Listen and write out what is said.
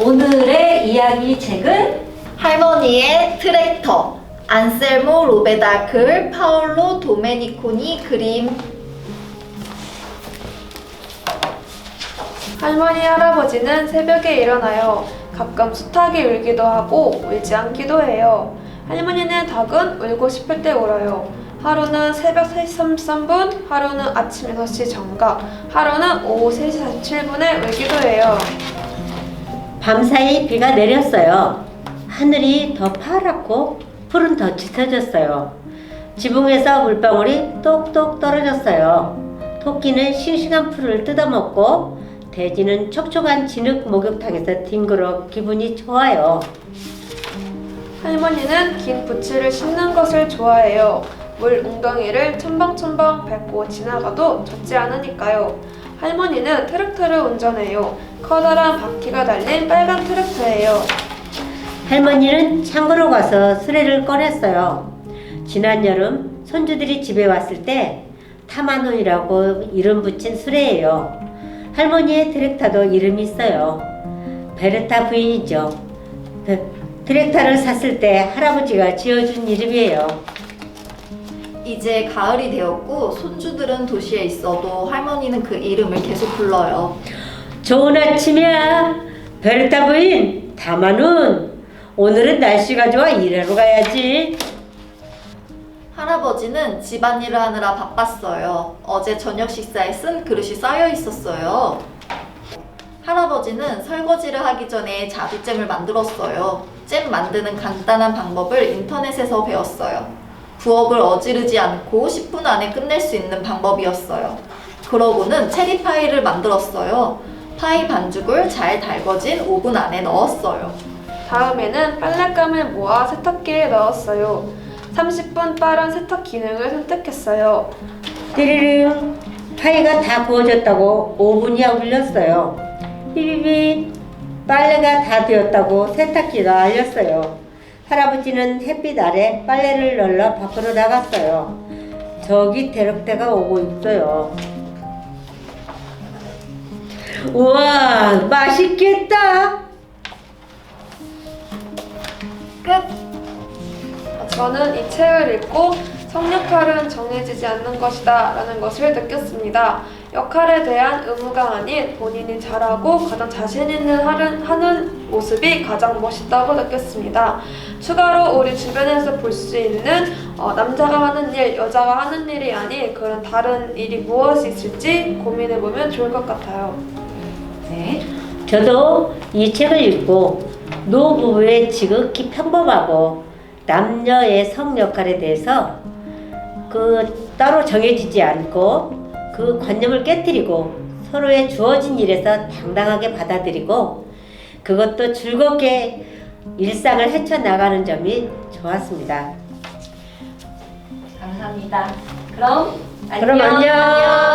오늘의 이야기 책은 할머니의 트랙터 안셀모 로베다클 파올로 도메니코니 그림 할머니 할아버지는 새벽에 일어나요. 가끔 숱하게 울기도 하고 울지 않기도 해요. 할머니는 닭은 울고 싶을 때 울어요. 하루는 새벽 3시 33분, 하루는 아침 6시 정각, 하루는 오후 3시 47분에 울기도 해요. 밤사이 비가 내렸어요. 하늘이 더 파랗고 풀은 더 짙어졌어요. 지붕에서 물방울이 똑똑 떨어졌어요. 토끼는 싱싱한 풀을 뜯어먹고 돼지는 촉촉한 진흙 목욕탕에서 뒹굴어 기분이 좋아요. 할머니는 긴 부치를 씹는 것을 좋아해요. 물 웅덩이를 첨벙첨벙 밟고 지나가도 젖지 않으니까요. 할머니는 트랙터를 운전해요. 커다란 바퀴가 달린 빨간 트랙터예요. 할머니는 창고로 가서 수레를 꺼냈어요. 지난 여름 손주들이 집에 왔을 때 타마노이라고 이름 붙인 수레예요. 할머니의 트랙터도 이름이 있어요. 베르타 부인이죠. 베- 트랙터를 샀을 때 할아버지가 지어준 이름이에요. 이제 가을이 되었고 손주들은 도시에 있어도 할머니는 그 이름을 계속 불러요. 좋은 아침이야. 베르타 부인, 다마눈. 오늘은 날씨가 좋아 일하러 가야지. 할아버지는 집안일을 하느라 바빴어요. 어제 저녁 식사에 쓴 그릇이 쌓여 있었어요. 할아버지는 설거지를 하기 전에 자두잼을 만들었어요. 잼 만드는 간단한 방법을 인터넷에서 배웠어요. 부엌을 어지르지 않고 10분 안에 끝낼 수 있는 방법이었어요. 그러고는 체리 파이를 만들었어요. 파이 반죽을 잘 달궈진 오븐 안에 넣었어요. 다음에는 빨랫감을 모아 세탁기에 넣었어요. 30분 빠른 세탁 기능을 선택했어요. 띠리링 파이가 다 구워졌다고 5분이야 울렸어요. 삐비비 빨래가 다 되었다고 세탁기가 알렸어요. 할아버지는 햇빛 아래 빨래를 널러 밖으로 나갔어요. 저기 대럭대가 오고 있어요. 우와 맛있겠다. 끝! 저는 이 책을 읽고 성역할은 정해지지 않는 것이다 라는 것을 느꼈습니다. 역할에 대한 의무가 아닌 본인이 잘하고 가장 자신 있는 하는, 하는 모습이 가장 멋있다고 느꼈습니다. 추가로 우리 주변에서 볼 수 있는 어, 남자가 하는 일, 여자가 하는 일이 아닌 그런 다른 일이 무엇이 있을지 고민해보면 좋을 것 같아요. 네. 저도 이 책을 읽고 노부부의 지극히 평범하고 남녀의 성 역할에 대해서 그 따로 정해지지 않고 그 관념을 깨뜨리고 서로의 주어진 일에서 당당하게 받아들이고 그것도 즐겁게 일상을 헤쳐나가는 점이 좋았습니다. 감사합니다. 그럼 그럼 안녕. 안녕.